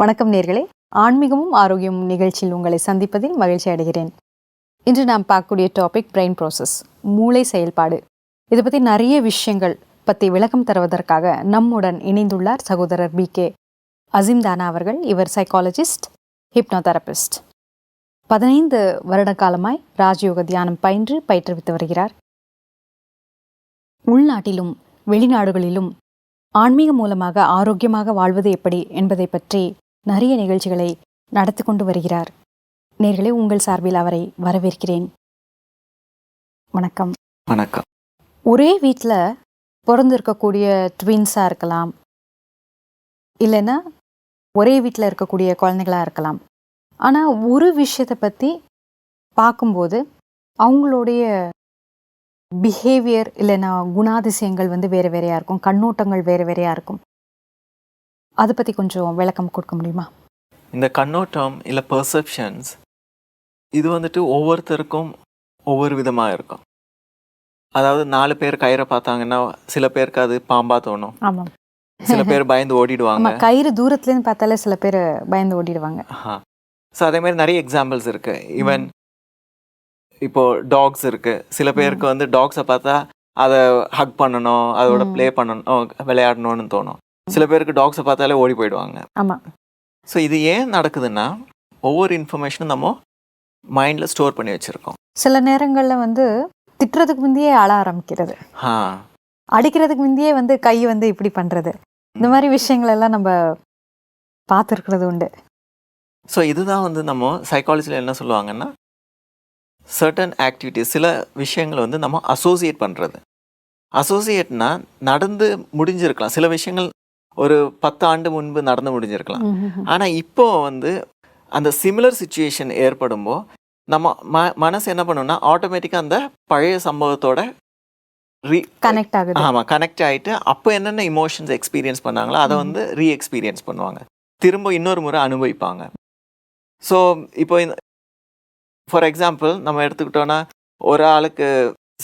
வணக்கம் நேர்களே. ஆன்மீகமும் ஆரோக்கியமும் நிகழ்ச்சியில் உங்களை சந்திப்பதில் மகிழ்ச்சி அடைகிறேன். இன்று நாம் பார்க்கக்கூடிய டாபிக் பிரெயின் ப்ராசஸ் மூளை செயல்பாடு. இதை பற்றி நிறைய விஷயங்கள் பற்றி விளக்கம் தருவதற்காக நம்முடன் இணைந்துள்ளார் சகோதரர் பி கே அசிம் தானா அவர்கள் இவர் சைக்காலஜிஸ்ட் ஹிப்னோதெரபிஸ்ட் பதினைந்து வருட காலமாய் ராஜயோக தியானம் பயின்று பயிற்றுவித்து வருகிறார். உள்நாட்டிலும் வெளிநாடுகளிலும் ஆன்மீகம் மூலமாக ஆரோக்கியமாக வாழ்வது எப்படி என்பதை பற்றி நிறைய நிகழ்ச்சிகளை நடத்தி கொண்டு வருகிறார். நேர்களே உங்கள் சார்பில் அவரை வரவேற்கிறேன். வணக்கம். வணக்கம். ஒரே வீட்டில் பிறந்திருக்கக்கூடிய ட்வின்ஸாக இருக்கலாம். இல்லைன்னா ஒரே வீட்டில் இருக்கக்கூடிய குழந்தைகளாக இருக்கலாம். ஆனால் ஒரு விஷயத்தை பற்றி பார்க்கும்போது அவங்களுடைய பிஹேவியர் இல்லைன்னா குணாதிசயங்கள் வந்து வேறு வேறையாக இருக்கும். கண்ணோட்டங்கள் வேறு வேறையாக இருக்கும். அதை பற்றி கொஞ்சம் விளக்கம் கொடுக்க முடியுமா? இந்த கண்ணோட்டம் இல்லை பெர்செப்ஷன்ஸ் இது வந்துட்டு ஒவ்வொருத்தருக்கும் ஒவ்வொரு விதமாக இருக்கும். அதாவது நாலு பேர் கயிறை பார்த்தாங்கன்னா சில பேருக்கு அது பாம்பா தோணும். ஆமாம் சில பேர் பயந்து ஓடிடுவாங்க. கயிறு தூரத்துலேருந்து பார்த்தாலே சில பேர் பயந்து ஓடிடுவாங்க. ஸோ அதே மாதிரி நிறைய எக்ஸாம்பிள்ஸ் இருக்கு. ஈவன் இப்போ டாக்ஸ் இருக்கு. சில பேருக்கு வந்து டாக்ஸை பார்த்தா அதை ஹக் பண்ணணும் அதோட. ப்ளே பண்ணணும் விளையாடணும்னு தோணும். சில பேருக்கு டாக்ஸை பார்த்தாலே ஓடி போயிடுவாங்க. ஆமாம் ஸோ இது ஏன் நடக்குதுன்னா ஒவ்வொரு இன்ஃபர்மேஷனும் நம்ம மைண்டில் ஸ்டோர் பண்ணி வச்சுருக்கோம். சில நேரங்களில் வந்து திட்டுறதுக்கு முந்தையே அழ ஆரம்பிக்கிறது. ஆ. அடிக்கிறதுக்கு முந்தையே வந்து கை வந்து இப்படி பண்ணுறது இந்த மாதிரி விஷயங்கள் எல்லாம் நம்ம பார்த்துருக்கிறது உண்டு. ஸோ இதுதான் வந்து நம்ம சைக்காலஜியில் என்ன சொல்லுவாங்கன்னா சர்டன் ஆக்டிவிட்டிஸ் சில விஷயங்களை வந்து நம்ம அசோசியேட் பண்ணுறது அசோசியேட்னா நடந்து முடிஞ்சிருக்கலாம். சில விஷயங்கள் ஒரு பத்து ஆண்டு முன்பு நடந்து முடிஞ்சிருக்கலாம். ஆனால் இப்போ வந்து அந்த சிமிலர் சுச்சுவேஷன் ஏற்படும்போ நம்ம ம மனசு என்ன பண்ணுன்னா ஆட்டோமேட்டிக்காக அந்த பழைய சம்பவத்தோட ரீ கனெக்ட் ஆகுது. ஆமாம் கனெக்ட் ஆகிட்டு அப்போ என்னென்ன இமோஷன்ஸ் எக்ஸ்பீரியன்ஸ் பண்ணாங்களோ அதை. வந்து ரீ எக்ஸ்பீரியன்ஸ் பண்ணுவாங்க. திரும்ப இன்னொரு முறை அனுபவிப்பாங்க. ஸோ இப்போ இந்த ஃபார் எக்ஸாம்பிள் நம்ம எடுத்துக்கிட்டோன்னா ஒரு ஆளுக்கு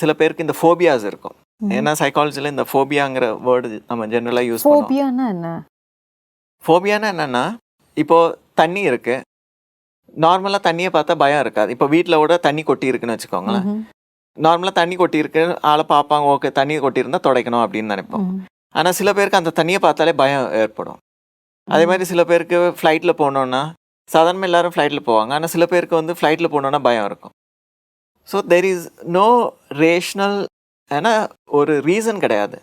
சில பேருக்கு இந்த ஃபோபியாஸ் இருக்கும். ஏன்னா சைக்காலஜியில் இந்த ஃபோபியாங்கிற வேர்டு நம்ம ஜென்ரலாக யூஸ் ஃபோபியானா என்ன? ஃபோபியானா என்னன்னா இப்போ தண்ணி இருக்கு. நார்மலாக தண்ணியை பார்த்தா பயம் இருக்காது. இப்போ வீட்டில் கூட தண்ணி கொட்டி இருக்குன்னு வச்சுக்கோங்களேன். நார்மலாக தண்ணி கொட்டி இருக்கு ஆளை பார்ப்பாங்க ஓகே தண்ணி கொட்டியிருந்தா துடைக்கணும் அப்படின்னு நினைப்போம். ஆனால் சில பேருக்கு அந்த தண்ணியை பார்த்தாலே பயம் ஏற்படும். அதே மாதிரி சில பேருக்கு ஃப்ளைட்டில் போனோன்னா சாதாரணமாக எல்லாரும் ஃப்ளைட்டில் போவாங்க. ஆனால் சில பேருக்கு வந்து ஃப்ளைட்டில் போனோன்னா பயம் இருக்கும். So there is no rational ஏன்னா ஒரு ரீசன் கிடையாது.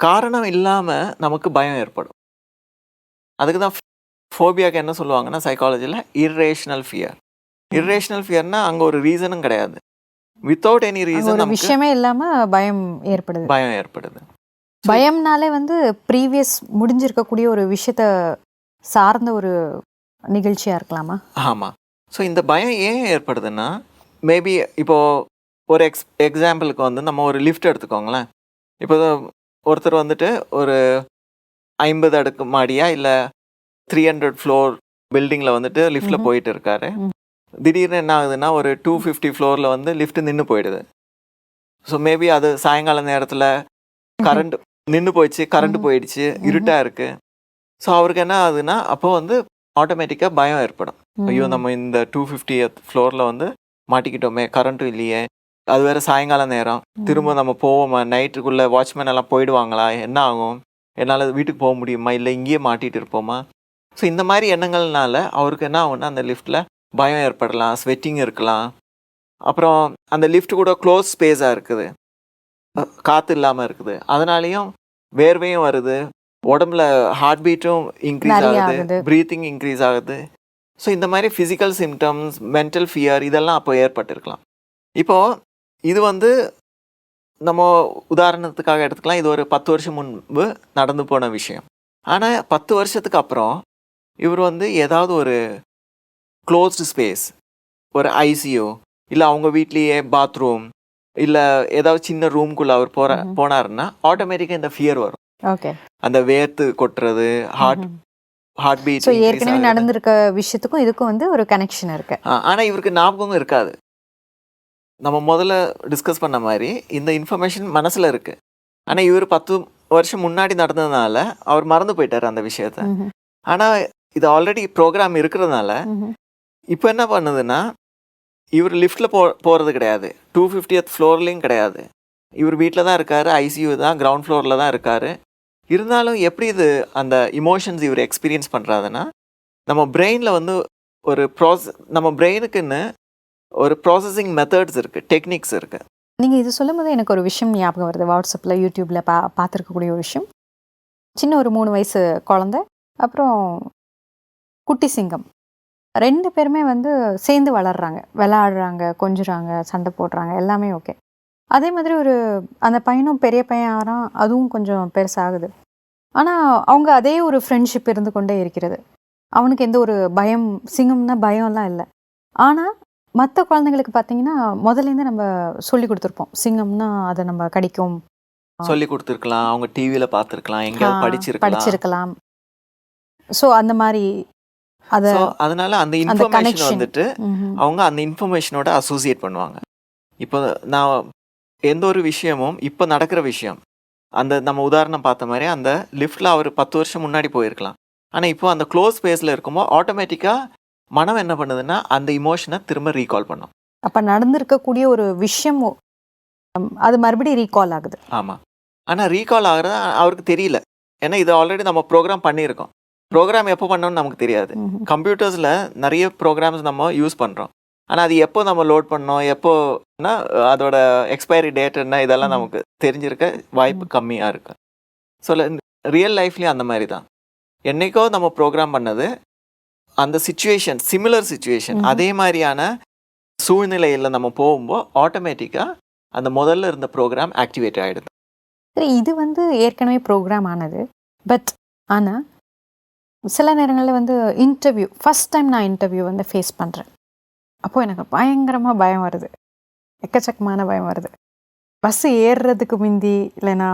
காரணம் இல்லாமல் நமக்கு பயம் ஏற்படும். அதுக்கு தான் ஃபோபியாக்கு என்ன சொல்லுவாங்கன்னா சைக்காலஜியில் இர்ரேஷனல் ஃபியர் இர்ரேஷனல் ஃபியர்னா அங்கே ஒரு ரீசனும் கிடையாது. வித்தவுட் எனி ரீசன் விஷயமே இல்லாம பயம் ஏற்படுது. பயம் ஏற்படுது. பயம்னாலே வந்து ப்ரீவியஸ் முடிஞ்சிருக்கக்கூடிய ஒரு விஷயத்த சார்ந்த ஒரு நிகழ்ச்சியா இருக்கலாமா? ஆமாம் ஸோ இந்த பயம் ஏன் ஏற்படுதுன்னா மேபி இப்போ ஒரு எக்ஸ் எக்ஸாம்பிளுக்கு வந்து நம்ம ஒரு லிஃப்ட் எடுத்துக்கோங்களேன் இப்போ ஒருத்தர் வந்துட்டு ஒரு ஐம்பது அடுக்கு மாடியா இல்லை த்ரீ ஹண்ட்ரட் ஃப்ளோர் பில்டிங்கில் வந்துட்டு லிஃப்ட்டில். போயிட்டு இருக்காரு. திடீர்னு என்ன ஆகுதுன்னா ஒரு டூ ஃபிஃப்டி ஃப்ளோரில் வந்து லிஃப்ட் நின்று போயிடுது ஸோ மேபி அது சாயங்கால நேரத்தில் கரண்ட் நின்று போயிடுச்சு கரண்ட். போயிடுச்சு இருட்டாக இருக்கு ஸோ அவருக்கு என்ன ஆகுதுன்னா அப்போ வந்து ஆட்டோமேட்டிக்காக பயம் ஏற்படும் ஐயோ. நம்ம இந்த டூ ஃபிஃப்டி ஃப்ளோரில் வந்து மாட்டிக்கிட்டோமே கரண்ட்டும் இல்லையே அது வேற சாயங்கால நேரம். திரும்ப நம்ம போவோமா? நைட்டுக்குள்ளே வாட்ச்மேன் எல்லாம் போயிடுவாங்களா? என்ன ஆகும்? என்னால் வீட்டுக்கு போக முடியுமா? இல்லை இங்கேயே மாட்டிட்டு இருப்போமா? ஸோ இந்த மாதிரி எண்ணங்கள்னால அவருக்கு என்ன ஆகும்னா அந்த லிஃப்ட்டில் பயம் ஏற்படலாம் ஸ்வெட்டிங் இருக்கலாம். அப்புறம் அந்த லிஃப்ட் கூட க்ளோஸ் ஸ்பேஸாக இருக்குது. காத்து இல்லாமல் இருக்குது. அதனாலேயும் வேர்வையும் வருது. உடம்புல ஹார்ட் பீட்டும் இன்க்ரீஸ் ஆகுது. ப்ரீத்திங் இன்க்ரீஸ் ஆகுது. ஸோ இந்த மாதிரி ஃபிசிக்கல் சிம்டம்ஸ் மென்டல் ஃபியர் இதெல்லாம் அப்போ ஏற்பட்டிருக்கலாம். இப்போ இது வந்து நம்ம உதாரணத்துக்காக எடுத்துக்கலாம். இது ஒரு பத்து வருஷம் முன்பு நடந்து போன விஷயம். ஆனால் பத்து வருஷத்துக்கு அப்புறம் இவர் வந்து ஏதாவது ஒரு க்ளோஸ்டு ஸ்பேஸ் ஒரு ஐசியூ இல்லை அவங்க வீட்லேயே பாத்ரூம் இல்லை ஏதாவது சின்ன ரூம்குள்ளே அவர் போற ம்ஹும். போனாருன்னா ஆட்டோமேட்டிக்காக இந்த ஃபியர் வரும். ஓகே அந்த வேர்த்து கொட்டுறது ஹார்ட் ஹார்ட் பீட் ஏற்கனவே நடந்திருக்க விஷயத்துக்கும் இதுக்கும் வந்து ஒரு கனெக்ஷன் இருக்கு. ஆனால் இவருக்கு ஞாபகம் இருக்காது. நம்ம முதல்ல டிஸ்கஸ் பண்ண மாதிரி இந்த இன்ஃபர்மேஷன் மனசில் இருக்கு. ஆனால் இவர் பத்து வருஷம் முன்னாடி நடந்ததுனால அவர் மறந்து போயிட்டார் அந்த விஷயத்த. ஆனால் இது ஆல்ரெடி ப்ரோக்ராம் இருக்கிறதுனால. இப்போ என்ன பண்ணுதுன்னா இவர் லிஃப்ட்டில் போ போகிறது கிடையாது. டூ ஃபிஃப்டியத் ஃப்ளோர்லேயும் கிடையாது. இவர் வீட்டில் தான் இருக்கார் ஐசியூ தான் கிரவுண்ட் ஃப்ளோரில் தான் இருக்கார். இருந்தாலும் எப்படி இது அந்த இமோஷன்ஸ் இவர் எக்ஸ்பீரியன்ஸ் பண்ணுறாருன்னா நம்ம பிரெயினில் வந்து ஒரு ப்ராசஸ் நம்ம பிரெயினுக்குன்னு ஒரு ப்ராசஸிங் மெத்தட்ஸ் இருக்குது டெக்னிக்ஸ் இருக்குது நீங்கள் இது சொல்லும்போது எனக்கு ஒரு விஷயம் ஞாபகம் வருது. வாட்ஸ்அப்பில் யூடியூப்பில் பா பார்த்துருக்கக்கூடிய ஒரு விஷயம். சின்ன ஒரு மூணு வயசு குழந்தை அப்புறம் குட்டி சிங்கம். ரெண்டு பேருமே வந்து சேர்ந்து வளர்கிறாங்க விளாடுறாங்க கொஞ்சுறாங்க சண்டை போடுறாங்க எல்லாமே ஓகே அதே மாதிரி ஒரு அந்த பையனும் பெரிய பையன் ஆகிறான் அதுவும் கொஞ்சம் பெருசாகுது. ஆனால் அவங்க அதே ஒரு ஃப்ரெண்ட்ஷிப் இருந்து கொண்டே இருக்கிறது. அவனுக்கு எந்த ஒரு பயம் சிங்கம்னா பயம்லாம் இல்லை. ஆனால் மற்ற குழந்தைங்களுக்கு பார்த்தீங்கன்னா முதல்லேருந்து நம்ம சொல்லி கொடுத்துருப்போம். சிங்கம்னா அதை நம்ம கடிக்கும். சொல்லி கொடுத்துருக்கலாம். அவங்க டிவியில் பார்த்துருக்கலாம். எங்கேயாவது படிச்சிருக்கலாம். படிச்சிருக்கலாம். ஸோ அந்த மாதிரி அதை அதனால அந்த இன்ஃபர்மேஷன். வந்துட்டு. அவங்க அந்த இன்ஃபர்மேஷனோட அசோசியேட் பண்ணுவாங்க. இப்போ நான் எந்த ஒரு விஷயமும் இப்போ நடக்கிற விஷயம் அந்த நம்ம உதாரணம் பார்த்த மாதிரி அந்த லிஃப்ட்டில் அவர் பத்து வருஷம் முன்னாடி போயிருக்கலாம். ஆனால் இப்போ அந்த க்ளோஸ் ஸ்பேஸில் இருக்கும்போது ஆட்டோமேட்டிக்காக மனம் என்ன பண்ணுதுன்னா அந்த இமோஷனை திரும்ப ரீகால் பண்ணும். அப்ப நடந்திருக்கக்கூடிய ஒரு விஷயம் அது மறுபடியும் ரீகால் ஆகுது. ஆமாம் ஆனால் ரீகால் ஆகிறது அவருக்கு தெரியல. ஏன்னா இது ஆல்ரெடி நம்ம ப்ரோக்ராம் பண்ணியிருக்கோம். ப்ரோக்ராம் எப்போ பண்ணோம்னு நமக்கு தெரியாது. கம்ப்யூட்டர்ஸில் நிறைய ப்ரோக்ராம்ஸ் நம்ம யூஸ் பண்ணுறோம் ஆனால் அது எப்போ நம்ம லோட் பண்ணோம் எப்போனா அதோட எக்ஸ்பைரி டேட் என்ன இதெல்லாம். நமக்கு தெரிஞ்சிருக்க வாய்ப்பு கம்மியாக இருக்கு. ஸோ ரியல் லைஃப்லேயும் அந்த மாதிரி தான். என்னைக்கோ நம்ம ப்ரோக்ராம் பண்ணது அந்த சுச்சுவேஷன் சிமிலர் சுச்சுவேஷன். அதே மாதிரியான சூழ்நிலையில் நம்ம போகும்போது ஆட்டோமேட்டிக்காக அந்த முதல்ல இருந்த ப்ரோக்ராம் ஆக்டிவேட் ஆகிடுது சரி இது வந்து ஏற்கனவே ப்ரோக்ராம் ஆனது. பட் ஆனா சில நேரங்களில் வந்து இன்டர்வியூ ஃபர்ஸ்ட் டைம் நான் இன்டர்வியூ வந்து ஃபேஸ் பண்றேன். அப்போ எனக்கு பயங்கரமா பயம் வருது. எக்கச்சக்கமான பயம் வருது. பஸ் ஏறுறதுக்கு முந்தி இல்லைன்னா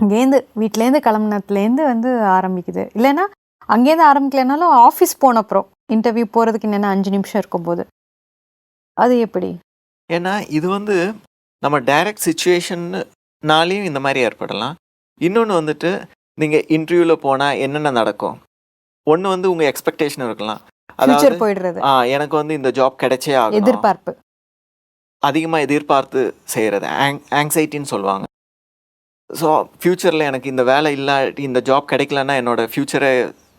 இங்கேருந்து வீட்டிலேருந்து கிளம்புனத்துலேருந்து வந்து ஆரம்பிக்குது. இல்லைன்னா அங்கேருந்து ஆரம்பிக்கலைனாலும் ஆஃபீஸ் போன அப்புறம் இன்டர்வியூ போகிறதுக்கு என்னென்ன அஞ்சு நிமிஷம் இருக்கும்போது. அது எப்படி? ஏன்னா இது வந்து நம்ம டைரக்ட் சுச்சுவேஷன்னாலையும் இந்த மாதிரி ஏற்படலாம். இன்னொன்று வந்துட்டு நீங்கள் இன்டர்வியூவில் போனால் என்னென்ன நடக்கும்? ஒன்று வந்து உங்கள் எக்ஸ்பெக்டேஷன் இருக்கலாம். அதாவது போயிடுறது. ஆ எனக்கு வந்து இந்த ஜாப் கிடைச்சே ஆகும் எதிர்பார்ப்பு. அதிகமாக எதிர்பார்த்து செய்கிறது ஆங் ஆங்ஸைட்டின்னு சொல்லுவாங்க. ஸோ ஃப்யூச்சரில் எனக்கு இந்த வேலை இல்லாட்டி இந்த ஜாப் கிடைக்கலன்னா என்னோட ஃப்யூச்சரே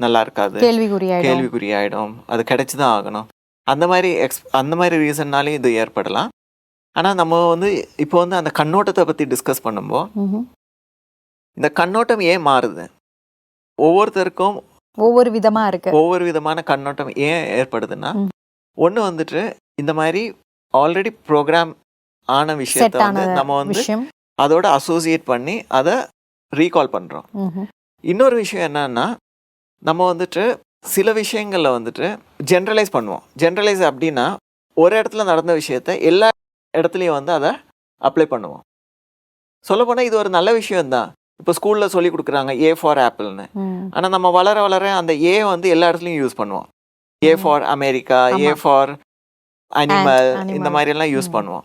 நல்லா இருக்காது கேள்விக்குறியாயிடும். கேள்விக்குறி ஆகிடும் அது கிடைச்சி தான் ஆகணும். அந்த மாதிரி எக்ஸ் அந்த மாதிரி ரீசன்னாலே இது ஏற்படலாம். ஆனால் நம்ம வந்து இப்போ வந்து அந்த கண்ணோட்டத்தை பற்றி டிஸ்கஸ் பண்ணும்போது. இந்த கண்ணோட்டம் ஏன் மாறுது? ஒவ்வொருத்தருக்கும் ஒவ்வொரு விதமா இருக்கு. ஒவ்வொரு விதமான கண்ணோட்டம் ஏன் ஏற்படுதுன்னா. ஒன்று வந்துட்டு இந்த மாதிரி ஆல்ரெடி ப்ரோக்ராம் ஆன விஷயத்த வந்து நம்ம வந்து அதோட அசோசியேட் பண்ணி அதை ரீகால் பண்ணுறோம். இன்னொரு விஷயம் என்னன்னா நம்ம வந்துட்டு சில விஷயங்களில் வந்துட்டு ஜென்ரலைஸ் பண்ணுவோம் ஜென்ரலைஸ் அப்படின்னா ஒரு இடத்துல நடந்த விஷயத்த எல்லா இடத்துலையும் வந்து அதை அப்ளை பண்ணுவோம் சொல்லப்போனால் இது ஒரு நல்ல விஷயம்தான் இப்போ ஸ்கூலில் சொல்லி கொடுக்குறாங்க ஏ ஃபார் ஆப்பிள்னு. ஆனால் நம்ம வளர வளர அந்த ஏ வந்து எல்லா இடத்துலையும் யூஸ் பண்ணுவோம் A. For America A. For animal animal. இந்த மாதிரி எல்லாம் யூஸ். பண்ணுவோம்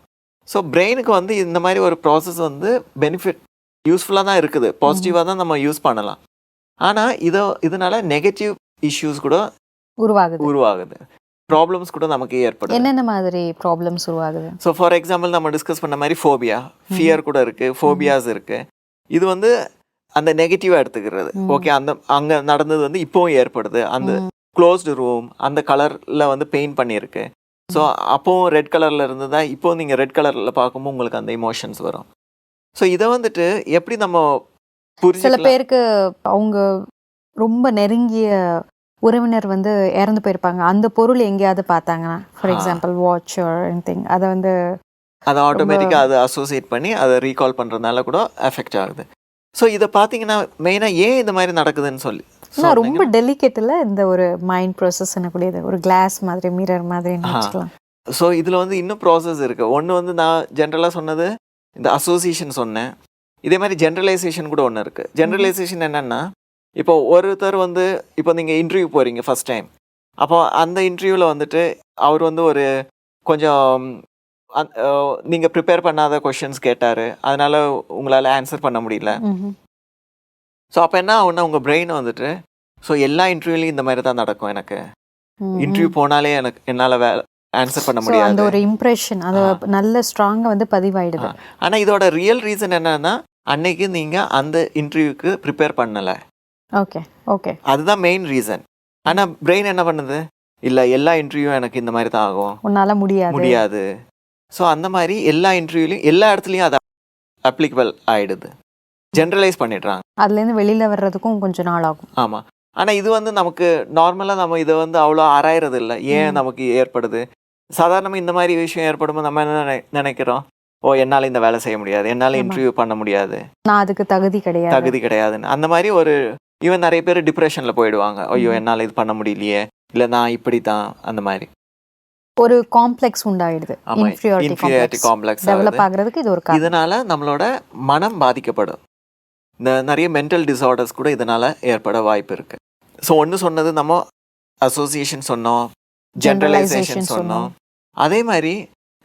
ஸோ பிரெயினுக்கு வந்து இந்த மாதிரி ஒரு ப்ராசஸ் வந்து பெனிஃபிட் யூஸ்ஃபுல்லாக தான் இருக்குது பாசிட்டிவாக தான் நம்ம யூஸ் பண்ணலாம் ஆனால் இதோ இதனால நெகட்டிவ் இஷ்யூஸ் கூட உருவாகுது. உருவாகுது. ப்ராப்ளம்ஸ் கூட நமக்கு ஏற்படுது. என்னென்ன மாதிரி ப்ராப்ளம்ஸ் உருவாகுது? ஸோ ஃபார் எக்ஸாம்பிள் நம்ம டிஸ்கஸ் பண்ண மாதிரி ஃபோபியா ஃபியர் கூட இருக்கு. ஃபோபியாஸ் இருக்கு. இது வந்து அந்த நெகட்டிவாக எடுத்துக்கிறது. ஓகே அந்த அங்கே நடந்தது வந்து இப்போவும் ஏற்படுது. அந்த. க்ளோஸ்டு ரூம் அந்த கலரில் வந்து பெயிண்ட் பண்ணியிருக்கு. ஸோ அப்போவும் ரெட் கலரில் இருந்ததா இப்போ நீங்கள் ரெட் கலரில் பார்க்கும்போது உங்களுக்கு அந்த இமோஷன்ஸ் வரும். ஸோ இதை வந்துட்டு எப்படி நம்ம சில பேருக்கு அவங்க ரொம்ப நெருங்கிய உறவினர் வந்து இறந்து போயிருப்பாங்க. அந்த பொருள் எங்கேயாவது பார்த்தாங்கன்னா ஃபார். எக்ஸாம்பிள் வாட்ச் எனிதிங் அதை வந்து அதை ஆட்டோமேட்டிக்காக அதை அசோசியேட் பண்ணி அதை ரீகால் பண்ணுறதுனால கூட எஃபெக்ட் ஆகுது. ஸோ இதை பார்த்தீங்கன்னா மெயினாக ஏன் இந்த மாதிரி நடக்குதுன்னு சொல்லி ரொம்ப டெலிகேட்டில் இந்த ஒரு மைண்ட் ப்ராசஸ் என்னக்கூடியது ஒரு கிளாஸ் மாதிரி மிரர் மாதிரி ஸோ இதில் வந்து இன்னும் ப்ராசஸ் இருக்குது ஒன்று வந்து நான் ஜென்ரலாக சொன்னது இந்த அசோசியேஷன் சொன்னேன். இதே மாதிரி ஜென்ரலைசேஷன் கூட ஒன்று இருக்குது ஜென்ரலைசேஷன் என்னென்னா இப்போ ஒருத்தர் வந்து இப்போ நீங்கள் இன்டர்வியூ போகிறீங்க ஃபர்ஸ்ட் டைம் அப்போ அந்த இன்டர்வியூவில் வந்துட்டு அவர் வந்து ஒரு கொஞ்சம் நீங்கள் ப்ரிப்பேர் பண்ணாத கொஷின்ஸ் கேட்டார். அதனால் உங்களால் ஆன்சர் பண்ண முடியல. ஸோ அப்போ என்ன ஆகும்னா உங்கள் பிரெயின் வந்துட்டு ஸோ எல்லா இன்டர்வியூலையும் இந்த மாதிரி தான் நடக்கும் எனக்கு. இன்டர்வியூ போனாலே எனக்கு என்னால் வே ஆன்சர் பண்ண ஸோ அந்த முடியாது ஒரு இம்ப்ரெஷன் அது நல்ல ஸ்ட்ராங்கா வந்து பதிவாயிடுது. ஆனால் இதோட ரியல் ரீசன் என்னன்னா அன்னைக்கு நீங்கள் அந்த இன்டர்வியூக்கு ப்ரிப்பேர் பண்ணலை. ஓகே ஓகே அதுதான் மெயின் ரீசன் ஆனால் பிரெயின் என்ன பண்ணுது? இல்லை எல்லா இன்டர்வியூவும் எனக்கு இந்த மாதிரி தான் ஆகும். உன்னால முடியாது. முடியாது. ஸோ அந்த மாதிரி எல்லா இன்டர்வியூலையும் எல்லா இடத்துலையும் அது அப்ளிகபிள் ஆயிடுது. ஜென்ரலைஸ் பண்ணிடுறாங்க. அதுல இருந்து வெளியில வர்றதுக்கும் கொஞ்சம் நாள் ஆகும். ஆமாம் ஆனால் இது வந்து நமக்கு நார்மலாக நம்ம இதை வந்து அவ்வளோ ஆராயறது இல்லை ஏன். நமக்கு ஏற்படுது? சாதாரணமாக இந்த மாதிரி விஷயம் ஏற்படும்போது நம்ம என்ன நினை- நினைக்கிறோம்? ஓ என்னால் இந்த வேலை செய்ய முடியாது. என்னால். இன்டர்வியூ பண்ண முடியாது. நான் அதுக்கு தகுதி கிடையாது. தகுதி கிடையாதுன்னு. அந்த மாதிரி ஒரு ஈவன் நிறைய பேர் டிப்ரெஷனில் போயிடுவாங்க. ஐயோ. என்னால் இது பண்ண முடியலையே. இல்லை நான் இப்படி தான் அந்த மாதிரி. ஒரு காம்ப்ளெக்ஸ் உண்டாயிடுது. இன்ஃபீரியாரிட்டி காம்ப்ளெக்ஸ் டெவலப் ஆகுறதுக்கு இது ஒரு இதனால நம்மளோட மனம் பாதிக்கப்படும். இந்த நிறைய மென்டல் டிசார்டர்ஸ் கூட இதனால ஏற்பட வாய்ப்பு இருக்கு. ஸோ ஒன்று சொன்னது நம்ம அசோசியேஷன் சொன்னோம். ஜென்ரலைசேஷன் சொன்னோம். அதே மாதிரி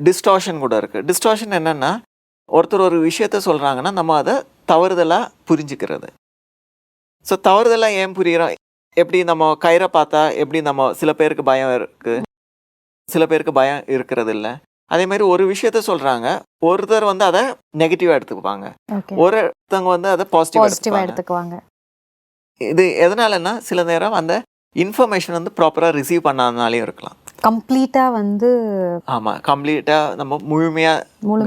டிஸ்டார்ஷன் கூட இருக்கு. டிஸ்டார்ஷன் என்னன்னா ஒருத்தர் ஒரு விஷயத்த சொல்றாங்கன்னா நம்ம அதை தவறுதலா புரிஞ்சுக்கிறது. ஸோ தவறுதலா ஏன் புரியுறோம்? எப்படி நம்ம கயிறை பார்த்தா எப்படி நம்ம சில பேருக்கு பயம் இருக்கு? சில பேருக்கு பயம் இருக்கிறது இல்லை. அதே மாதிரி ஒரு விஷயத்த சொல்றாங்க ஒருத்தர் வந்து அதை நெகட்டிவா எடுத்துக்குவாங்க. ஒருத்தவங்க வந்து அதை பாசிட்டிவா பாசிட்டிவா எடுத்துக்குவாங்க. இது எதனாலன்னா சில நேரம் அந்த இன்ஃபர்மேஷன் வந்து ப்ராப்பரா ரிசீவ் பண்ணாதனாலையும் இருக்கலாம். கம்ப்ளீட்டா வந்து ஆமா கம்ப்ளீட்டா நம்ம முழுமையா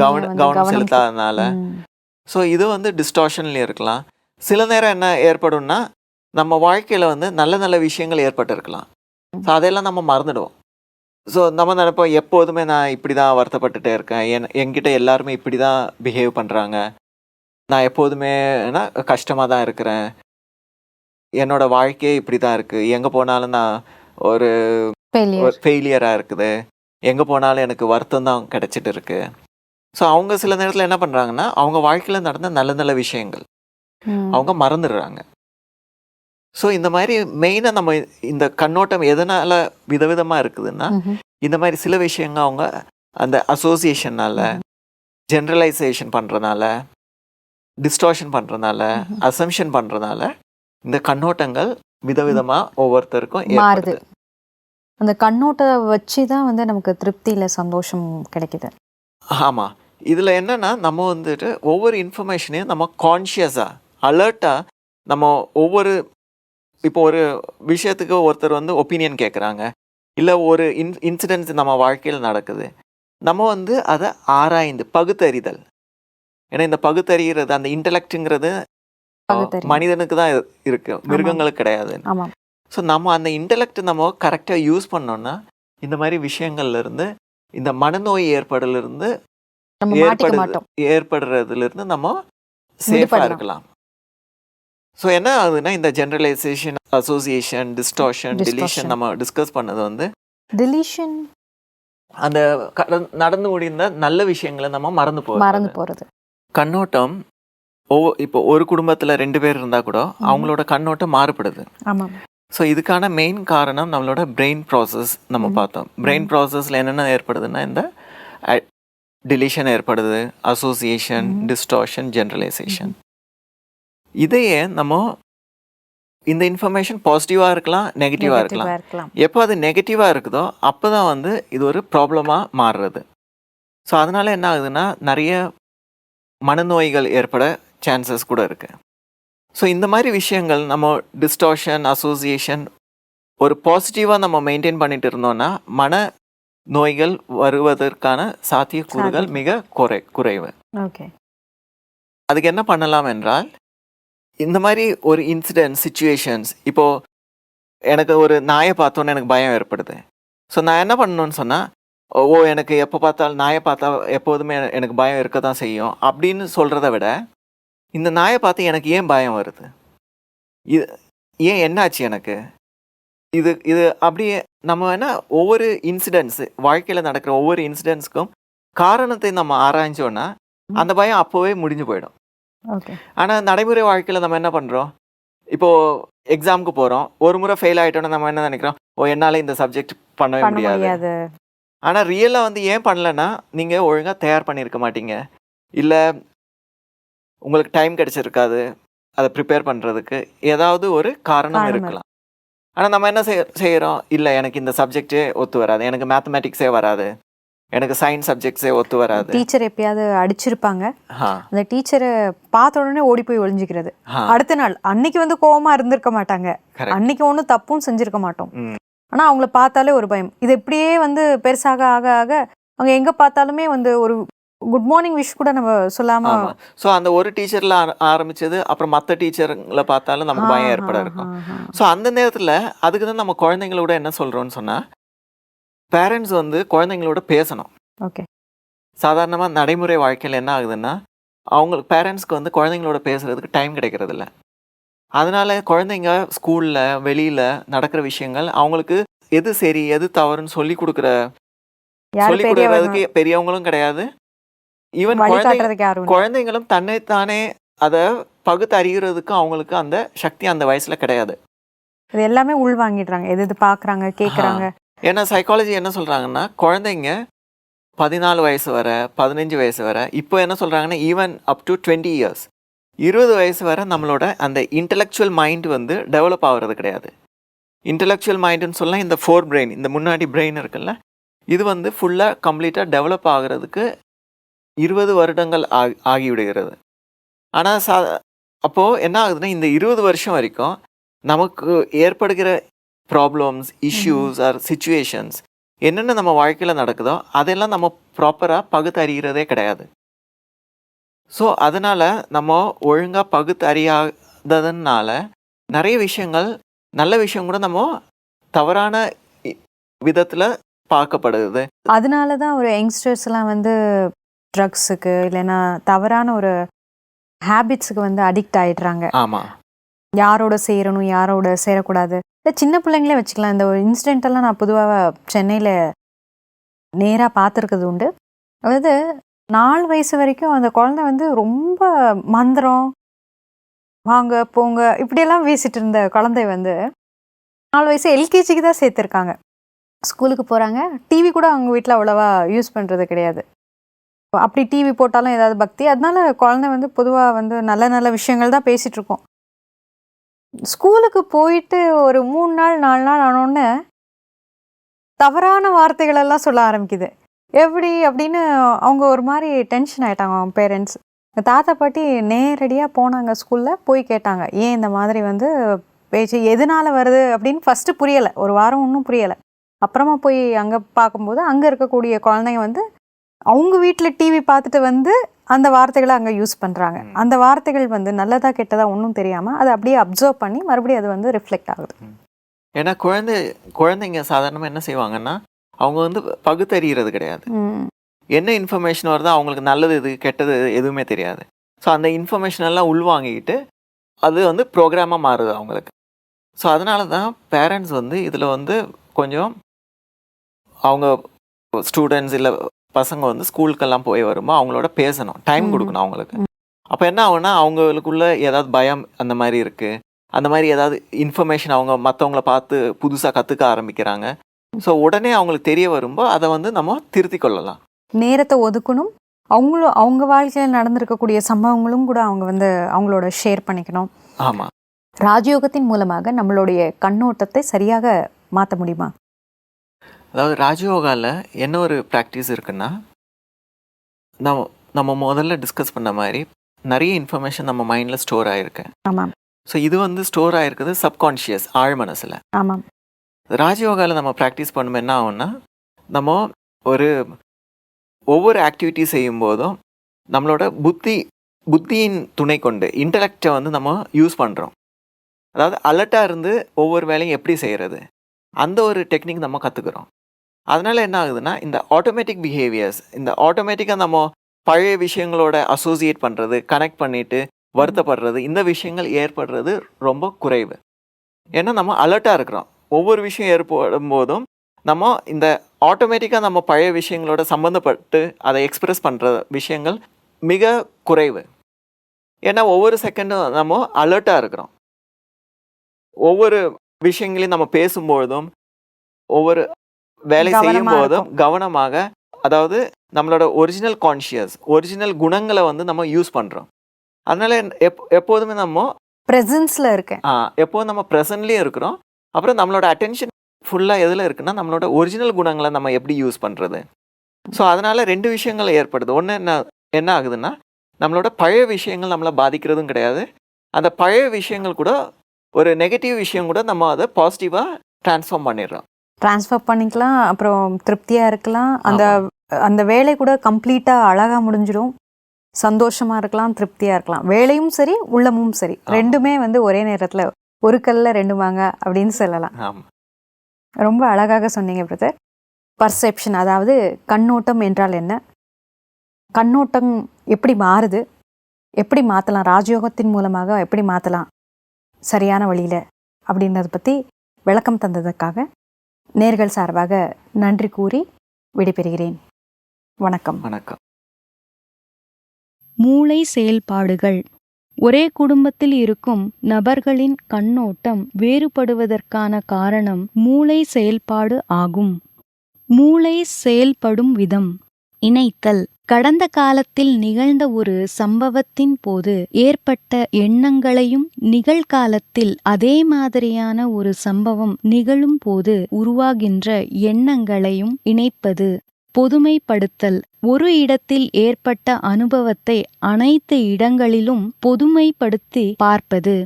கவனம் கவனம் செலுத்தாதனால. ஸோ இது வந்து டிஸ்டார்ஷன்ல இருக்கலாம். சில நேரம் என்ன ஏற்படும்னா நம்ம வாழ்க்கையில வந்து நல்ல நல்ல விஷயங்கள் ஏற்பட்டிருக்கலாம். ஸோ அதையெல்லாம் நம்ம மறந்துடுவோம். ஸோ நம்ம நினைப்போம் எப்போதுமே நான் இப்படி தான் வருத்தப்பட்டுட்டே இருக்கேன். என் என்கிட்ட எல்லாருமே இப்படி தான் பிஹேவ் பண்ணுறாங்க நான் எப்போதுமே கஷ்டமாக தான் இருக்கிறேன். என்னோட வாழ்க்கையே இப்படி தான் இருக்குது எங்கே போனாலும் நான். ஒரு ஃபெயிலியராக இருக்குது. எங்கே போனாலும் எனக்கு வருத்தம் தான் கிடைச்சிட்டு இருக்கு. ஸோ அவங்க சில நேரத்தில் என்ன பண்ணுறாங்கன்னா அவங்க வாழ்க்கையில் நடந்த நல்ல நல்ல விஷயங்கள். அவங்க மறந்துடுறாங்க. ஸோ இந்த மாதிரி மெயினாக நம்ம இந்த கண்ணோட்டம் எதனால் விதவிதமாக இருக்குதுன்னா. இந்த மாதிரி சில விஷயங்க அவங்க அந்த அசோசியேஷனால ஜென்ரலைசேஷன் பண்ணுறனால டிஸ்டார்ஷன் பண்ணுறனால ம்ஹும். அசம்ஷன் பண்ணுறனால இந்த கண்ணோட்டங்கள் விதவிதமாக ஒவ்வொருத்தருக்கும் மாறுது. ஏற்படுது அந்த கண்ணோட்டத்தை வச்சு தான் வந்து நமக்கு திருப்தியில சந்தோஷம் கிடைக்குது. ஆமாம் இதில் என்னன்னா நம்ம வந்துட்டு ஒவ்வொரு இன்ஃபர்மேஷனையும் நம்ம கான்ஷியஸாக அலர்ட்டாக நம்ம ஒவ்வொரு இப்போ ஒரு விஷயத்துக்கு ஒருத்தர் வந்து ஒப்பீனியன் கேட்குறாங்க இல்லை ஒரு இன் இன்சிடென்ட்ஸ் நம்ம வாழ்க்கையில் நடக்குது. நம்ம வந்து அதை ஆராய்ந்து பகுத்தறிதல். ஏன்னா இந்த பகுத்தறிகிறது அந்த இன்டலெக்ட்டுங்கிறது பகுத்தறிவு. மனிதனுக்கு தான் இரு- இருக்கு. மிருகங்களுக்கு கிடையாது ஸோ நம்ம அந்த இன்டலெக்ட் நம்ம கரெக்டாக யூஸ் பண்ணோம்னா இந்த மாதிரி விஷயங்கள்ல இருந்து இந்த மனநோய் ஏற்படல இருந்து நம்ம மாட்டிக்க ஏற்படுது மாட்டோம். ஏற்படுறதுல இருந்து நம்ம சேஃபாக. இருக்கலாம். ஸோ என்ன ஆகுதுன்னா இந்த ஜென்ரலைசேஷன் அசோசியேஷன் டிஸ்டார்ஷன். டிலீஷன் நம்ம டிஸ்கஸ் பண்ணது வந்து டிலீஷன் அந்த நடந்து முடிந்த நல்ல விஷயங்களை நம்ம மறந்து மறந்து போகிறோம் போறது. கண்ணோட்டம் ஒவ்வொ இப்போ ஒரு குடும்பத்தில் ரெண்டு பேர் இருந்தால் கூட அவங்களோட கண்ணோட்டம் மாறுபடுது. ஸோ இதுக்கான மெயின் காரணம் நம்மளோட பிரெயின் ப்ராசஸ் நம்ம. பார்த்தோம். பிரெயின். ப்ராசஸில் என்னென்ன ஏற்படுதுன்னா இந்த டிலிஷன் ஏற்படுது அசோசியேஷன். டிஸ்டார்ஷன் ஜென்ரலைசேஷன் இதையே நம்ம இந்த இன்ஃபர்மேஷன் பாசிட்டிவாக இருக்கலாம் நெகட்டிவாக இருக்கலாம். எப்போ அது நெகட்டிவாக இருக்குதோ அப்போ தான் வந்து இது ஒரு ப்ராப்ளமாக மாறுறது. ஸோ அதனால என்ன ஆகுதுன்னா நிறைய மனநோய்கள் ஏற்பட சான்சஸ் கூட இருக்கு. ஸோ இந்த மாதிரி விஷயங்கள் நம்ம டிஸ்டார்ஷன் அசோசியேஷன் ஒரு பாசிட்டிவாக நம்ம மெயின்டைன் பண்ணிட்டு இருந்தோம்னா மன நோய்கள் வருவதற்கான சாத்தியக்கூறுகள். மிக குறை குறைவு. ஓகே அதுக்கு என்ன பண்ணலாம் என்றால் இந்த மாதிரி ஒரு இன்சிடென்ட் சுச்சுவேஷன்ஸ் இப்போ எனக்கு ஒரு நாயை பார்த்தோன்னே எனக்கு பயம் ஏற்படுது. ஸோ நான் என்ன பண்ணணும்னு சொன்னால் ஓ எனக்கு எப்போ பார்த்தாலும் நாயை பார்த்தா எப்போதுமே என- எனக்கு பயம் இருக்க தான் செய்யும் அப்படின்னு சொல்கிறத விட இந்த நாயை பார்த்து எனக்கு ஏன் பயம் வருது? இது ஏன் என்னாச்சு எனக்கு? இது இது அப்படியே நம்ம என்ன ஒவ்வொரு இன்சிடென்ட்ஸ் வாழ்க்கையில் நடக்கிற ஒவ்வொரு இன்சிடென்ட்ஸ்க்கும் காரணத்தை நம்ம ஆராய்ஞ்சோன்னா அந்த பயம் அப்போவே முடிஞ்சு போயிடும். ஆனால் நடைமுறை வாழ்க்கையில் நம்ம என்ன பண்ணுறோம் இப்போது எக்ஸாமுக்கு போகிறோம் ஒரு முறை ஃபெயில் ஆகிட்டோன்னா நம்ம என்ன நினைக்கிறோம்? ஓ என்னால் இந்த சப்ஜெக்ட் பண்ணவே பண்ண முடியாது. முடியாது. ஆனால் ரியலாக வந்து ஏன் பண்ணலன்னா நீங்கள் ஒழுங்காக தயார் பண்ணியிருக்க மாட்டீங்க. இல்லை உங்களுக்கு டைம் கிடைச்சிருக்காது. அதை ப்ரிப்பேர் பண்ணுறதுக்கு ஏதாவது ஒரு காரணம் இருக்கலாம். ஆனால் நம்ம என்ன செய் செய்கிறோம் இல்லை எனக்கு இந்த சப்ஜெக்டே ஒத்து வராது. எனக்கு மேத்தமேட்டிக்ஸே வராது. எனக்கு சயின்ஸ் சப்ஜெக்ட்ஸே ஒத்து வராது. டீச்சர் எப்பயாவது அடிச்சிருப்பாங்க. அந்த டீச்சரை பார்த்த உடனே ஓடி போய் ஒளிஞ்சிக்கிறது. அடுத்த நாள் அன்னைக்கு வந்து கோவமா இருந்திருக்க மாட்டாங்க. அன்னைக்கு ஒன்றும் தப்பும் செஞ்சிருக்க மாட்டோம். ம். ஆனா அவங்கள பார்த்தாலே ஒரு பயம். இது இப்படியே வந்து பெருசாக ஆக ஆக அவங்க எங்க பார்த்தாலுமே வந்து ஒரு குட் மார்னிங் விஷ் கூட நம்ம சொல்லாம ஸோ அந்த ஒரு டீச்சரில் ஆரம்பிச்சது அப்புறம் மற்ற டீச்சருங்களை பார்த்தாலும் நமக்கு பயம் ஏற்பட இருக்கும். ஸோ அந்த நேரத்தில் அதுக்கு தான் நம்ம குழந்தைங்களோட என்ன சொல்கிறோம்னு சொன்னால் பேரண்ட்ஸ் வந்து குழந்தைங்களோட பேசணும். ஓகே சாதாரணமாக நடைமுறை வாழ்க்கையில் என்ன ஆகுதுன்னா அவங்களுக்கு பேரண்ட்ஸ்க்கு வந்து குழந்தைங்களோட பேசுகிறதுக்கு டைம் கிடைக்கிறதில்ல. அதனால குழந்தைங்க ஸ்கூலில் வெளியில் நடக்கிற விஷயங்கள் அவங்களுக்கு எது சரி எது தவறுன்னு சொல்லி கொடுக்குற சொல்லி கொடுக்கறதுக்கு பெரியவங்களும் கிடையாது. ஈவன். குழந்தைங்களும் தன்னைத்தானே அதை பகுத்து அறிகிறதுக்கு அவங்களுக்கு அந்த சக்தி அந்த வயசுல கிடையாது. இது எல்லாமே உள் வாங்கிடுறாங்க. எது எது பாக்குறாங்க கேக்குறாங்க. ஏன்னா சைக்காலஜி என்ன சொல்றாங்கன்னா குழந்தைங்க பதினாலு வயசு வர பதினஞ்சு வயசு வர இப்போ என்ன சொல்றாங்கன்னா even up to twenty years இருபது வயசு வரை நம்மளோட அந்த இன்டலெக்சுவல் மைண்ட் வந்து டெவலப் ஆகுறது கிடையாது. இன்டலெக்சுவல் மைண்டுன்னு சொல்லலாம் இந்த ஃபோர் பிரெயின் இந்த முன்னாடி பிரெயின் இருக்குல்ல இது வந்து ஃபுல்லாக கம்ப்ளீட்டாக டெவலப் ஆகுறதுக்கு இருபது வருடங்கள் ஆகி ஆகிவிடுகிறது. ஆனால் சா அப்போது என்ன ஆகுதுன்னா இந்த இருபது வருஷம் வரைக்கும் நமக்கு ஏற்படுகிற ப்ராப்ளம்ஸ் இஷ்யூஸ் ஆர் சுச்சுவேஷன்ஸ் என்னென்ன நம்ம வாழ்க்கையில் நடக்குதோ அதெல்லாம் நம்ம ப்ராப்பராக பகுத்து அறிகிறதே கிடையாது. ஸோ அதனால் நம்ம ஒழுங்காக பகுத்து அறியாததுனால நிறைய விஷயங்கள் நல்ல விஷயம் கூட நம்ம தவறான விதத்தில் பார்க்கப்படுது. அதனால தான் ஒரு யங்ஸ்டர்ஸ் எல்லாம் வந்து ட்ரக்ஸுக்கு இல்லைன்னா தவறான ஒரு ஹேபிட்ஸுக்கு வந்து அடிக்ட் ஆயிடுறாங்க. ஆமாம் யாரோட சேரணும் யாரோட சேரக்கூடாது. இல்லை சின்ன பிள்ளைங்களே வச்சுக்கலாம். இந்த ஒரு இன்சிடென்ட் எல்லாம் நான் பொதுவாக சென்னையில் நேராக பார்த்துருக்கிறது உண்டு. அதாவது நாலு வயசு வரைக்கும் அந்த குழந்தை வந்து ரொம்ப மந்திரம் வாங்க போங்க இப்படியெல்லாம் பேசிட்டு இருந்த குழந்தை வந்து நாலு வயசு எல்கேஜிக்கு தான் சேர்த்துருக்காங்க. ஸ்கூலுக்கு போகிறாங்க டிவி கூட அவங்க வீட்டில் அவ்வளோவா யூஸ் பண்ணுறது கிடையாது. அப்படி டிவி போட்டாலும் ஏதாவது பக்தி. அதனால குழந்தை வந்து பொதுவாக வந்து நல்ல நல்ல விஷயங்கள் தான் பேசிகிட்டு இருக்கோம். ஸ்கூலுக்கு போயிட்டு ஒரு மூணு நாள் நாலு நாள் ஆனோடனே தவறான வார்த்தைகளெல்லாம் சொல்ல ஆரம்பிக்குது. எப்படி அப்படின்னு அவங்க ஒரு மாதிரி டென்ஷன் ஆயிட்டாங்க அவங்க பேரண்ட்ஸ் தாத்தா பாட்டி நேரடியாக போனாங்க ஸ்கூலில் போய் கேட்டாங்க ஏன் இந்த மாதிரி வந்து பேச்சு எதனால் வருது? அப்படின்னு ஃபஸ்ட்டு புரியலை. ஒரு வாரம் ஒன்றும் புரியலை. அப்புறமா போய் அங்கே பார்க்கும்போது அங்கே இருக்கக்கூடிய குழந்தைங்க வந்து அவங்க வீட்டில் டிவி பார்த்துட்டு வந்து அந்த வார்த்தைகளை அங்கே யூஸ் பண்ணுறாங்க. அந்த வார்த்தைகள் வந்து நல்லதா கெட்டதா ஒன்றும் தெரியாமல் அதை அப்படியே அப்சர்வ் பண்ணி மறுபடியும் அது வந்து ரிஃப்ளெக்ட் ஆகுது. ஏன்னா குழந்தை குழந்தைங்க சாதாரணமாக என்ன செய்வாங்கன்னா அவங்க வந்து பகுத்தறிகிறது கிடையாது. என்ன இன்ஃபர்மேஷன் வருதோ அவங்களுக்கு நல்லது எது கெட்டது எது எதுவுமே தெரியாது. ஸோ அந்த இன்ஃபர்மேஷன் எல்லாம் உள்வாங்கிக்கிட்டு அது வந்து ப்ரோக்ராமாக மாறுது அவங்களுக்கு. ஸோ அதனால தான் பேரண்ட்ஸ் வந்து இதில் வந்து கொஞ்சம் அவங்க ஸ்டூடெண்ட்ஸ் இல்லை பசங்க வந்து ஸ்கூலுக்கெல்லாம் போய் வரும்போது அவங்களோட பேசணும் டைம். கொடுக்கணும் அவங்களுக்கு. அப்போ என்ன ஆகும்னா அவங்களுக்குள்ள ஏதாவது பயம் அந்த மாதிரி இருக்குது அந்த மாதிரி ஏதாவது இன்ஃபர்மேஷன் அவங்க மற்றவங்கள பார்த்து புதுசாக கற்றுக்க ஆரம்பிக்கிறாங்க. ஸோ உடனே அவங்களுக்கு தெரிய வரும்போது அதை வந்து நம்ம திருத்தி கொள்ளலாம். நேரத்தை ஒதுக்கணும். அவங்களும் அவங்க வாழ்க்கையில் நடந்திருக்கக்கூடிய சம்பவங்களும் கூட அவங்க வந்து அவங்களோட ஷேர் பண்ணிக்கணும். ஆமாம் ராஜயோகத்தின் மூலமாக நம்மளுடைய கண்ணோட்டத்தை சரியாக மாற்ற முடியுமா? அதாவது ராஜயோகாவில் என்ன ஒரு ப்ராக்டிஸ் இருக்குன்னா நம்ம நம்ம முதல்ல டிஸ்கஸ் பண்ண மாதிரி நிறைய இன்ஃபர்மேஷன் நம்ம மைண்டில் ஸ்டோர் ஆகிருக்கு ஆமாம். ஸோ இது வந்து ஸ்டோர் ஆகிருக்குது சப்கான்ஷியஸ் ஆழ் மனசில். ஆமாம். ராஜயோகாவில் நம்ம ப்ராக்டிஸ் பண்ணும்போது என்ன ஆகும்னா நம்ம ஒரு ஒவ்வொரு ஆக்டிவிட்டி செய்யும்போதும் நம்மளோட புத்தி புத்தியின் துணை கொண்டு இன்டலெக்டை வந்து நம்ம யூஸ் பண்ணுறோம் அதாவது அலர்ட்டாக இருந்து ஒவ்வொரு வேலையும் எப்படி செய்கிறது அந்த ஒரு டெக்னிக் நம்ம கற்றுக்குறோம் அதனால் என்ன ஆகுதுன்னா இந்த ஆட்டோமேட்டிக் பிஹேவியர்ஸ் இந்த ஆட்டோமேட்டிக்காக நம்ம பழைய விஷயங்களோட அசோசியேட் பண்ணுறது கனெக்ட் பண்ணிட்டு வருத்தப்படுறது இந்த விஷயங்கள் ஏற்படுறது ரொம்ப குறைவு. ஏன்னா நம்ம அலர்ட்டாக இருக்கிறோம். ஒவ்வொரு விஷயம் ஏற்படும் போதும் நம்ம இந்த ஆட்டோமேட்டிக்காக நம்ம பழைய விஷயங்களோட சம்மந்தப்பட்டு அதை எக்ஸ்ப்ரெஸ் பண்ணுற விஷயங்கள் மிக குறைவு. ஏன்னா ஒவ்வொரு செகண்டும் நம்ம அலர்ட்டாக இருக்கிறோம். ஒவ்வொரு விஷயங்களையும் நம்ம பேசும்பொழுதும் ஒவ்வொரு வேலை செய்யும் போதும் கவனமாக அதாவது நம்மளோட ஒரிஜினல் கான்ஷியஸ் ஒரிஜினல் குணங்களை வந்து நம்ம யூஸ் பண்ணுறோம் அதனால எப் எப்போதுமே நம்ம ப்ரெசன்ஸில் இருக்கேன். ஆ, எப்போதும் நம்ம ப்ரெசன்ட்லேயும் இருக்கிறோம். அப்புறம் நம்மளோட அட்டென்ஷன் ஃபுல்லாக எதில் இருக்குன்னா நம்மளோட ஒரிஜினல் குணங்களை நம்ம எப்படி யூஸ் பண்ணுறது ஸோ அதனால் ரெண்டு விஷயங்கள் ஏற்படுது. ஒன்று என்ன என்ன ஆகுதுன்னா நம்மளோட பழைய விஷயங்கள் நம்மளை பாதிக்கிறதும் கிடையாது. அந்த பழைய விஷயங்கள் கூட ஒரு நெகட்டிவ் விஷயம் கூட நம்ம அதை பாசிட்டிவாக ட்ரான்ஸ்ஃபார்ம் பண்ணிடுறோம். ட்ரான்ஸ்ஃபர் பண்ணிக்கலாம் அப்புறம் திருப்தியாக இருக்கலாம். அந்த அந்த வேலை கூட கம்ப்ளீட்டாக அழகாக முடிஞ்சிடும். சந்தோஷமாக இருக்கலாம் திருப்தியாக இருக்கலாம். வேலையும் சரி உள்ளமும் சரி. ரெண்டுமே வந்து ஒரே நேரத்தில் ஒரு கல்ல ரெண்டு வாங்க அப்படின்னு சொல்லலாம். ரொம்ப அழகாக சொன்னீங்க பிரதர். பர்செப்ஷன் அதாவது கண்ணோட்டம் என்றால் என்ன? கண்ணோட்டம் எப்படி மாறுது? எப்படி மாற்றலாம் ராஜயோகத்தின் மூலமாக எப்படி மாற்றலாம் சரியான வழியில் அப்படின்றத பற்றி விளக்கம் தந்ததற்காக நேர்கள் சார்பாக நன்றி கூறி விடைபெறுகிறேன். வணக்கம். வணக்கம். மூளை செயல்பாடுகள். ஒரே குடும்பத்தில் இருக்கும் நபர்களின் கண்ணோட்டம் வேறுபடுவதற்கான காரணம் மூளை செயல்பாடு ஆகும். மூளை செயல்படும் விதம். இணைத்தல். கடந்த காலத்தில் நிகழ்ந்த ஒரு சம்பவத்தின் போது ஏற்பட்ட எண்ணங்களையும் நிகழ்காலத்தில் அதே மாதிரியான ஒரு சம்பவம் நிகழும் போது உருவாகின்ற எண்ணங்களையும் இணைப்பது பொதுமைப்படுத்தல். ஒரு இடத்தில் ஏற்பட்ட அனுபவத்தை அனைத்து இடங்களிலும் பொதுமைப்படுத்தி பார்ப்பது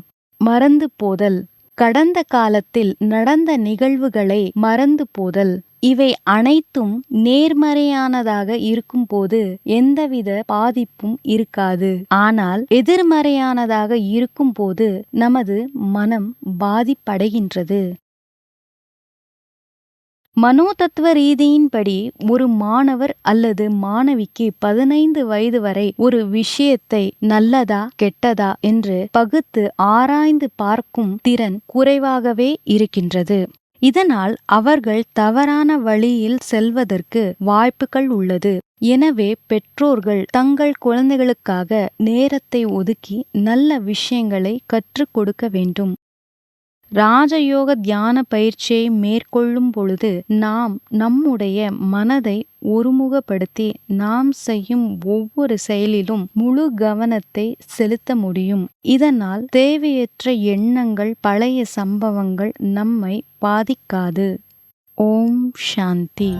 மறந்து போதல். கடந்த காலத்தில் நடந்த நிகழ்வுகளை மறந்து போதல். இவை அனைத்தும் நேர்மறையானதாக இருக்கும்போது எந்தவித பாதிப்பும் இருக்காது. ஆனால் எதிர்மறையானதாக இருக்கும்போது நமது மனம் பாதிப்படைகின்றது. மனோதத்துவ ரீதியின்படி ஒரு மாணவர் அல்லது மாணவிக்கு பதினைந்து வயது வரை ஒரு விஷயத்தை நல்லதா கெட்டதா என்று பகுத்து ஆராய்ந்து பார்க்கும் திறன் குறைவாகவே இருக்கின்றது. இதனால் அவர்கள் தவறான வழியில் செல்வதற்கு வாய்ப்புகள் உள்ளது. எனவே பெற்றோர்கள் தங்கள் குழந்தைகளுக்காக நேரத்தை ஒதுக்கி நல்ல விஷயங்களை கற்றுக் கொடுக்க வேண்டும். ராஜயோக தியான பயிற்சியை மேற்கொள்ளும் பொழுது நாம் நம்முடைய மனதை ஒருமுகப்படுத்தி நாம் செய்யும் ஒவ்வொரு செயலிலும் முழு கவனத்தை செலுத்த முடியும். இதனால் தேவையற்ற எண்ணங்கள் பழைய சம்பவங்கள் நம்மை பாதிக்காது. ஓம் சாந்தி.